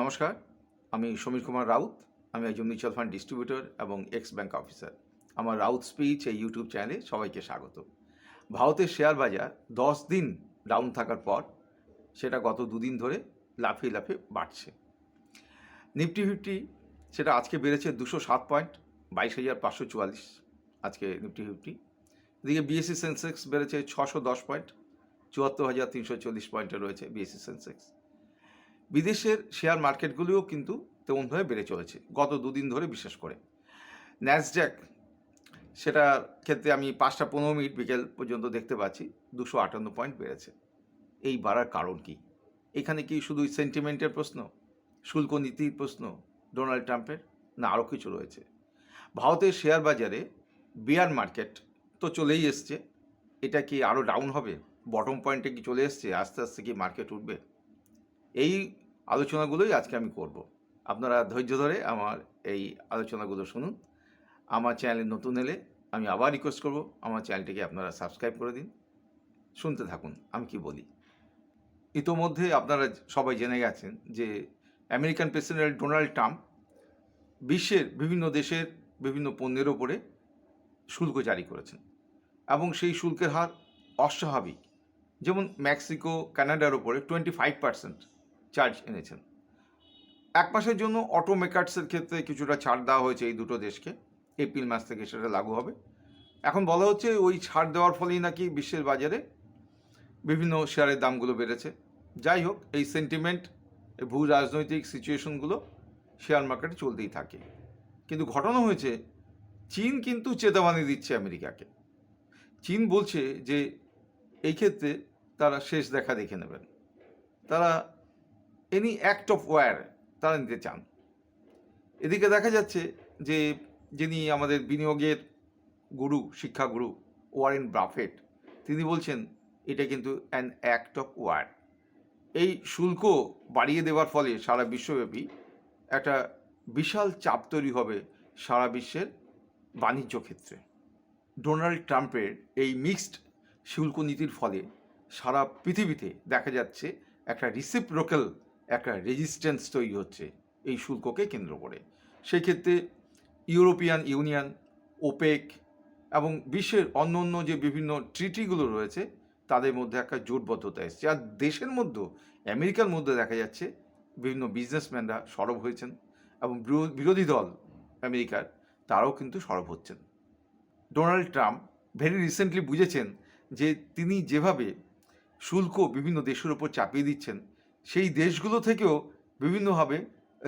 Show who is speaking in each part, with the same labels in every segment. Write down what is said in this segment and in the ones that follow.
Speaker 1: নমস্কার, আমি সমীর কুমার রাউত, আমি একজন মিউচুয়াল ফান্ড ডিস্ট্রিবিউটর এবং এক্স ব্যাংক অফিসার। আমার রাউত স্পিচ এই ইউটিউব চ্যানেলে সবাইকে স্বাগত। ভারতের শেয়ার বাজার দশ দিন ডাউন থাকার পর সেটা গত দুদিন ধরে লাফিয়ে লাফিয়ে বাড়ছে। নিফটি ফিফটি সেটা আজকে বেড়েছে দুশো সাত পয়েন্ট, বাইশ হাজার পাঁচশো চুয়াল্লিশ আজকে নিফটি ফিফটি। এদিকে বিএসসি সেন্সেক্স বেড়েছে ছশো দশ পয়েন্ট, চুয়াত্তর হাজার তিনশো চল্লিশ পয়েন্টে রয়েছে বিএসসি সেন্সেক্স বিদেশের শেয়ার মার্কেটগুলিও কিন্তু তেমনভাবে বেড়ে চলেছে, গত দুদিন ধরে বিশেষ করে। ন্যাসড্যাক সেটা ক্ষেত্রে আমি পাঁচটা পনেরো মিনিট বিকেল পর্যন্ত দেখতে পাচ্ছি, দুশো আটান্ন পয়েন্ট বেড়েছে। এই বাড়ার কারণ কি? এখানে কি শুধু সেন্টিমেন্টের প্রশ্ন? শুল্ক নীতির প্রশ্ন ডোনাল্ড ট্রাম্পের? না আরও কিছু রয়েছে। ভারতের শেয়ার বাজারে বিয়ার মার্কেট তো চলেই এসছে। এটা কি আরও ডাউন হবে? বটম পয়েন্টে কি চলে এসছে? আস্তে আস্তে কি মার্কেট উঠবে? এই আলোচনাগুলোই আজকে আমি করব। আপনারা ধৈর্য ধরে আমার এই আলোচনাগুলো শুনুন। আমার চ্যানেলে নতুন এলে আমি আবার রিকোয়েস্ট করব। আমার চ্যানেলটিকে আপনারা সাবস্ক্রাইব করে দিন। শুনতে থাকুন, আমি কি বলি। ইতোমধ্যে আপনারা সবাই জেনে গেছেন যে আমেরিকান প্রেসিডেন্ট ডোনাল্ড ট্রাম্প বিশ্বের বিভিন্ন দেশের বিভিন্ন পণ্যের ওপরে শুল্ক জারি করেছেন এবং সেই শুল্কের হার অস্বাভাবিক। যেমন মেক্সিকো, কানাডার ওপরে টোয়েন্টি ফাইভ পার্সেন্ট চার্জ এনেছেন। এক মাসের জন্য অটো মেকার্সের ক্ষেত্রে কিছুটা ছাড় দেওয়া হয়েছে এই দুটো দেশকে। এপ্রিল মাস থেকে সেটা লাগু হবে। এখন বলা হচ্ছে ওই ছাড় দেওয়ার ফলেই নাকি বিশ্বের বাজারে বিভিন্ন শেয়ারের দামগুলো বেড়েছে। যাই হোক, এই সেন্টিমেন্ট ভূ রাজনৈতিক সিচুয়েশনগুলো শেয়ার মার্কেটে চলতেই থাকে। কিন্তু ঘটনা হয়েছে, চীন কিন্তু চেতাবানি দিচ্ছে আমেরিকাকে। চীন বলছে যে, এই ক্ষেত্রে তারা শেষ দেখা দেখে নেবেন। তারা এনি অ্যাক্ট অফ ওয়ার তারা নিতে চান। এদিকে দেখা যাচ্ছে যে যিনি আমাদের বিনিয়োগের গুরু শিক্ষাগুরু ওয়ারেন ব্রাফেট, তিনি বলছেন, এটা কিন্তু অ্যান অ্যাক্ট অফ ওয়ার এই শুল্ক বাড়িয়ে দেওয়ার ফলে সারা বিশ্বব্যাপী একটা বিশাল চাপ তৈরি হবে সারা বিশ্বের বাণিজ্য ক্ষেত্রে। ডোনাল্ড ট্রাম্পের এই মিক্সড শুল্ক নীতির ফলে সারা পৃথিবীতে দেখা যাচ্ছে একটা রিসিপ্রোকাল একটা রেজিস্ট্যান্স তৈরি হচ্ছে এই শুল্ককে কেন্দ্র করে। সেক্ষেত্রে ইউরোপিয়ান ইউনিয়ন, ওপেক এবং বিশ্বের অন্য অন্য যে বিভিন্ন ট্রিটিগুলো রয়েছে, তাদের মধ্যে একটা জোটবদ্ধতা এসছে। আর দেশের মধ্যেও, আমেরিকার মধ্যে দেখা যাচ্ছে বিভিন্ন বিজনেসম্যানরা সরব হয়েছেন এবং বিরো- বিরোধী দল আমেরিকার, তারাও কিন্তু সরব হচ্ছেন। ডোনাল্ড ট্রাম্প ভেরি রিসেন্টলি বুঝেছেন যে তিনি যেভাবে শুল্ক বিভিন্ন দেশের ওপর চাপিয়ে দিচ্ছেন সেই দেশগুলো থেকেও বিভিন্নভাবে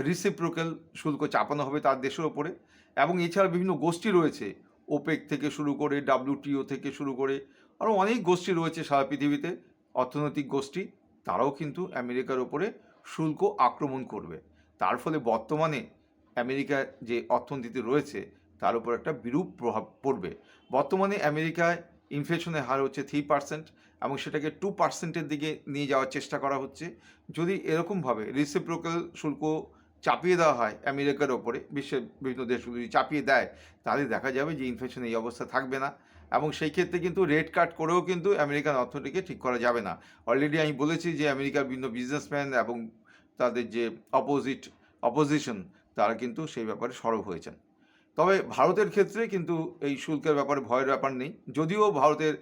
Speaker 1: রিসিপ্রোকাল শুল্ক চাপানো হবে তার দেশের ওপরে এবং এছাড়া বিভিন্ন গোষ্ঠী রয়েছে। ওপেক থেকে শুরু করে ডাব্লিউটিও থেকে শুরু করে আরও অনেক গোষ্ঠী রয়েছে সারা পৃথিবীতে। অর্থনৈতিক গোষ্ঠী, তারাও কিন্তু আমেরিকার ওপরে শুল্ক আক্রমণ করবে। তার ফলে বর্তমানে আমেরিকার যে অর্থনীতি রয়েছে, তার উপর একটা বিরূপ প্রভাব পড়বে। বর্তমানে আমেরিকায় ইনফ্লেশনের হার হচ্ছে থ্রি পার্সেন্ট এবং সেটাকে টু পার্সেন্টের দিকে নিয়ে যাওয়ার চেষ্টা করা হচ্ছে। যদি এরকমভাবে রিসিপ্রোকাল শুল্ক চাপিয়ে দেওয়া হয় আমেরিকার ওপরে, বিশ্বের বিভিন্ন দেশগুলো যদি চাপিয়ে দেয়, তাহলে দেখা যাবে যে ইনফ্লেশন এই অবস্থা থাকবে না। এবং সেই ক্ষেত্রে কিন্তু রেড কাট করেও কিন্তু আমেরিকান অর্থনীতিকে ঠিক করা যাবে না। অলরেডি আমি বলেছি যে আমেরিকার বিভিন্ন বিজনেসম্যান এবং তাদের যে অপোজিট অপোজিশন তারা কিন্তু সেই ব্যাপারে সরব হয়েছেন। তবে ভারতের ক্ষেত্রে কিন্তু এই শুল্কের ব্যাপারে ভয়ের ব্যাপার নেই। যদিও ভারতের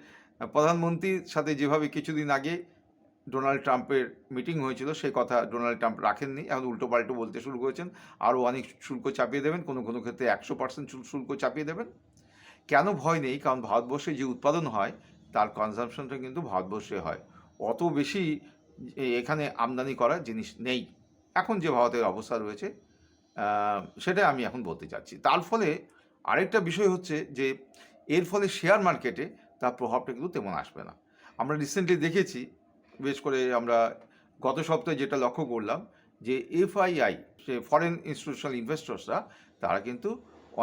Speaker 1: প্রধানমন্ত্রীর সাথে যেভাবে কিছুদিন আগে ডোনাল্ড ট্রাম্পের মিটিং হয়েছিল সেই কথা ডোনাল্ড ট্রাম্প রাখেননি। এখন উল্টো পাল্টো বলতে শুরু করেছেন, আরও অনেক শুল্ক চাপিয়ে দেবেন, কোনো কোনো ক্ষেত্রে একশো পার্সেন্ট শুল্ক চাপিয়ে দেবেন। কেন ভয় নেই? কারণ ভারতবর্ষে যে উৎপাদন হয়, তার কনজামশনটা কিন্তু ভারতবর্ষে হয়। অত বেশি এখানে আমদানি করার জিনিস নেই। এখন যে ভারতের অবস্থা রয়েছে সেটা আমি এখন বলতে চাচ্ছি। তার ফলে আরেকটা বিষয় হচ্ছে যে, এর ফলে শেয়ার মার্কেটে তার প্রভাবটা কিন্তু তেমন আসবে না। আমরা রিসেন্টলি দেখেছি, বেশ করে আমরা গত সপ্তাহে যেটা লক্ষ্য করলাম যে এফআইআই সে ফরেন ইনস্টিটিউশনাল ইনভেস্টর্সরা তারা কিন্তু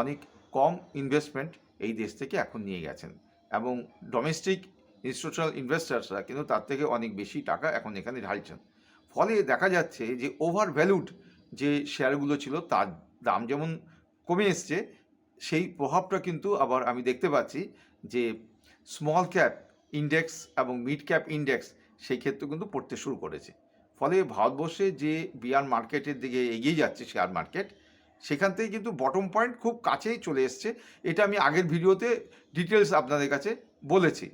Speaker 1: অনেক কম ইনভেস্টমেন্ট এই দেশ থেকে এখন নিয়ে গেছেন। এবং ডোমেস্টিক ইনস্টিটিউশনাল ইনভেস্টার্সরা কিন্তু তার থেকে অনেক বেশি টাকা এখন এখানে ঢালছেন। ফলে দেখা যাচ্ছে যে ওভার ভ্যালুড যে শেয়ারগুলো ছিল তার দাম যেমন কমে এসছে, সেই প্রভাবটা কিন্তু আবার আমি দেখতে পাচ্ছি যে স্মল ক্যাপ ইন্ডেক্স এবং মিড ক্যাপ ইন্ডেক্স সেই ক্ষেত্রে কিন্তু পড়তে শুরু করেছে। ফলে ভারতবর্ষে যে বিয়ার মার্কেটের দিকে এগিয়ে যাচ্ছে শেয়ার মার্কেট সেখান থেকে কিন্তু বটম পয়েন্ট খুব কাছেই চলে এসছে। এটা আমি আগের ভিডিওতে ডিটেলস আপনাদের কাছে বলেছি।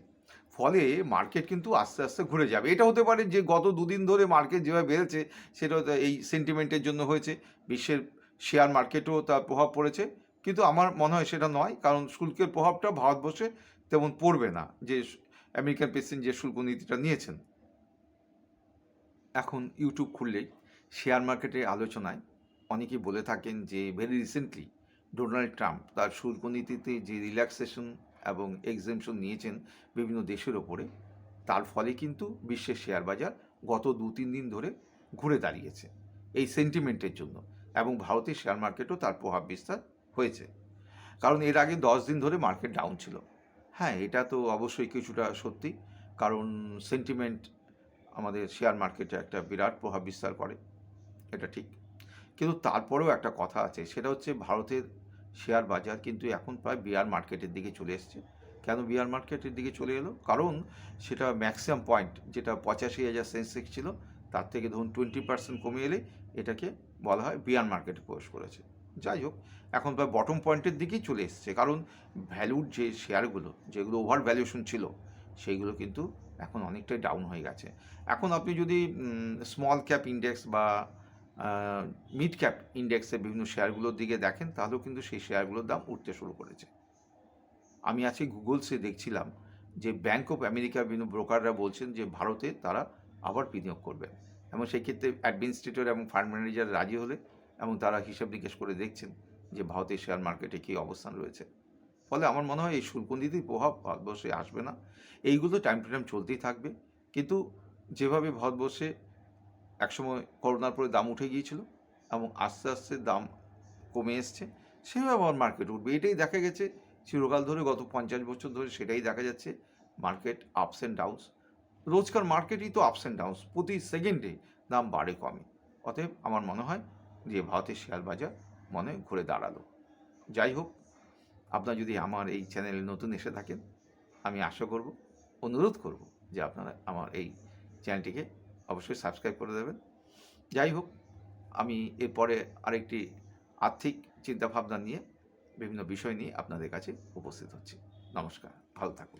Speaker 1: ফলে মার্কেট কিন্তু আস্তে আস্তে ঘুরে যাবে। এটা হতে পারে যে গত দুদিন ধরে মার্কেট যেভাবে বেড়েছে সেটা এই সেন্টিমেন্টের জন্য হয়েছে। বিশ্বের শেয়ার মার্কেটেও তার প্রভাব পড়েছে। কিন্তু আমার মনে হয় সেটা নয়, কারণ শুল্কের প্রভাবটা ভারতবর্ষে তেমন পড়বে না, যে আমেরিকান প্রেসিডেন্ট যে শুল্ক নীতিটা নিয়েছেন। এখন ইউটিউব খুললেই শেয়ার মার্কেটের আলোচনায় অনেকেই বলে থাকেন যে ভেরি রিসেন্টলি ডোনাল্ড ট্রাম্প তার শুল্ক নীতিতে যে রিল্যাক্সেশন এবং এক্সামশন নিয়েছেন বিভিন্ন দেশের ওপরে। তার ফলে কিন্তু বিশ্বের শেয়ার বাজার গত দু তিন দিন ধরে ঘুরে দাঁড়িয়েছে এই সেন্টিমেন্টের জন্য এবং ভারতের শেয়ার মার্কেটও তার প্রভাব বিস্তার হয়েছে। কারণ এর আগে দশ দিন ধরে মার্কেট ডাউন ছিল। হ্যাঁ এটা তো অবশ্যই কিছুটা সত্যি। কারণ সেন্টিমেন্ট আমাদের শেয়ার মার্কেটে একটা বিরাট প্রভাব বিস্তার করে, এটা ঠিক। কিন্তু তারপরেও একটা কথা আছে, সেটা হচ্ছে ভারতের শেয়ার বাজার কিন্তু এখন প্রায় বিয়ার মার্কেটের দিকে চলে এসছে। কেন বিয়ার মার্কেটের দিকে চলে এলো? কারণ সেটা ম্যাক্সিমাম পয়েন্ট যেটা পঁচাশি হাজার সেন্সেক্স ছিল, তার থেকে ধরুন টোয়েন্টি পার্সেন্ট কমে এলে এটাকে বলা হয় বিয়ার মার্কেটে প্রবেশ করেছে। যাই হোক, এখন প্রায় বটম পয়েন্টের দিকেই চলে এসছে। কারণ ভ্যালুর যে শেয়ারগুলো যেগুলো ওভার ভ্যালুয়েশন ছিল, সেইগুলো কিন্তু এখন অনেকটাই ডাউন হয়ে গেছে। এখন আপনি যদি স্মল ক্যাপ ইন্ডেক্স বা মিড ক্যাপ ইন্ডেক্সের বিভিন্ন শেয়ারগুলোর দিকে দেখেন, তাহলেও কিন্তু সেই শেয়ারগুলোর দাম উঠতে শুরু করেছে। আমি আজকে গুগলসে দেখছিলাম যে ব্যাঙ্ক অফ আমেরিকার বিভিন্ন ব্রোকাররা বলছেন যে ভারতে তারা আবার বিনিয়োগ করবে। এবং সেই ক্ষেত্রে অ্যাডমিনিস্ট্রেটর এবং ফান্ড ম্যানেজার রাজি হলে এবং তারা হিসাব নিকেশ করে দেখছেন যে ভারতের শেয়ার মার্কেটে কী অবস্থান রয়েছে। ফলে আমার মনে হয় এই শুল্ক নীতির প্রভাব ভারতবর্ষে আসবে না। এইগুলো টাইম টু টাইম চলতেই থাকবে। কিন্তু যেভাবে ভারতবর্ষে একসময় করোনার পরে দাম উঠে গিয়েছিল এবং আস্তে আস্তে দাম কমে এসছে। সেভাবে আবার মার্কেট উঠবে। এটাই দেখা গেছে, চিরকাল ধরে গত পঞ্চাশ বছর ধরে সেটাই দেখা যাচ্ছে। মার্কেট আপস অ্যান্ড ডাউনস রোজকার মার্কেটই তো আপস অ্যান্ড ডাউনস প্রতি সেকেন্ডে দাম বাড়ে কমে। অতএব আমার মনে হয় যে ভারতের শেয়ার বাজার মনে ঘুরে দাঁড়াল। যাই হোক, আপনারা যদি আমার এই চ্যানেলে নতুন এসে থাকেন, আমি আশা করব, অনুরোধ করব যে আপনারা আমার এই চ্যানেলটিকে অবশ্যই সাবস্ক্রাইব করে দেবেন। যাই হোক, আমি এরপরে আরেকটি আর্থিক চিন্তাভাবনা নিয়ে, বিভিন্ন বিষয় নিয়ে আপনাদের কাছে উপস্থিত হচ্ছি। নমস্কার, ভালো থাকুন।